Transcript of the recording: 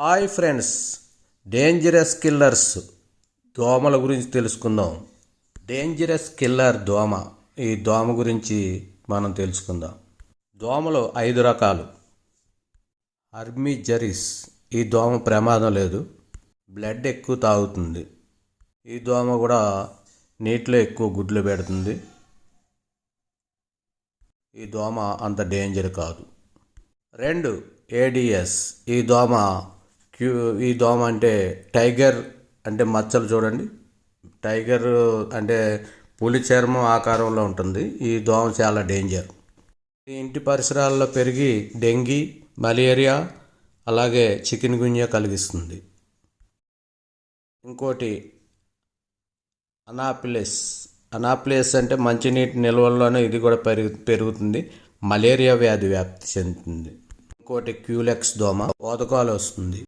Hi friends dangerous killers దోమల గురించి తెలుసుకుందాం. డేంజరస్ కిల్లర్ దోమ ఈ దోమ గురించి మనం తెలుసుకుందాం. దోమలు ఐదు రకాలు. అర్మిజరిస్ ఈ దోమ ప్రమాదం లేదు. బ్లడ్ ఎక్కువ తాగుతుంది. ఈ దోమ కూడా నీటిలో ఎక్కువ గుడ్లు పెడుతుంది. ఈ దోమ అంత డేంజర్ కాదు. రెండు ఏడిఎస్ ఈ దోమ క్యూ ఈ దోమ అంటే టైగర్ అంటే మచ్చలు చూడండి. టైగర్ అంటే పులి చర్మం ఆకారంలో ఉంటుంది. ఈ దోమ చాలా డేంజర్. ఈ ఇంటి పరిసరాల్లో పెరిగి డెంగీ మలేరియా అలాగే చికెన్ గుంజ కలిగిస్తుంది. ఇంకోటి అనాప్లెస్. అనాప్లెస్ అంటే మంచినీటి నిల్వల్లోనే ఇది కూడా పెరుగు పెరుగుతుంది. మలేరియా వ్యాధి వ్యాప్తి చెందుతుంది. ఇంకోటి క్యూలెక్స్ దోమ. పోతకాలు వస్తుంది.